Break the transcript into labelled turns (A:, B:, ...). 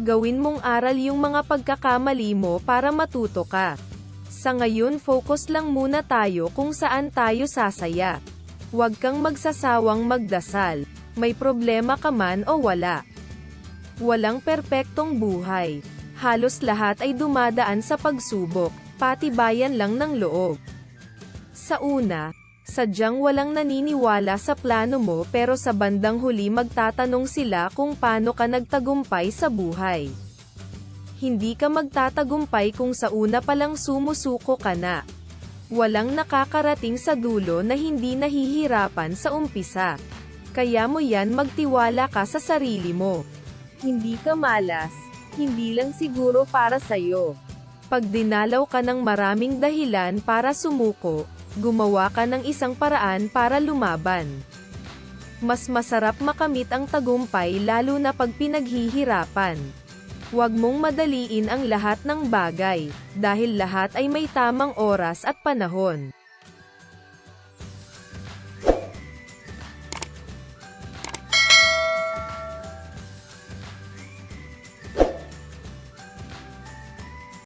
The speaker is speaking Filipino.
A: Gawin mong aral yung mga pagkakamali mo para matuto ka. Sa ngayon focus lang muna tayo kung saan tayo sasaya. Huwag kang magsasawang magdasal. May problema ka man o wala. Walang perpektong buhay. Halos lahat ay dumadaan sa pagsubok, pati bayan lang ng loob. Sa una, sadyang walang naniniwala sa plano mo pero sa bandang huli magtatanong sila kung paano ka nagtagumpay sa buhay. Hindi ka magtatagumpay kung sa una palang sumusuko ka na. Walang nakakarating sa dulo na hindi nahihirapan sa umpisa. Kaya mo yan magtiwala ka sa sarili mo. Hindi ka malas, hindi lang siguro para sa'yo. Pag dinalaw ka ng maraming dahilan para sumuko, gumawa ka ng isang paraan para lumaban. Mas masarap makamit ang tagumpay lalo na pag pinaghihirapan. Huwag mong madaliin ang lahat ng bagay, dahil lahat ay may tamang oras at panahon.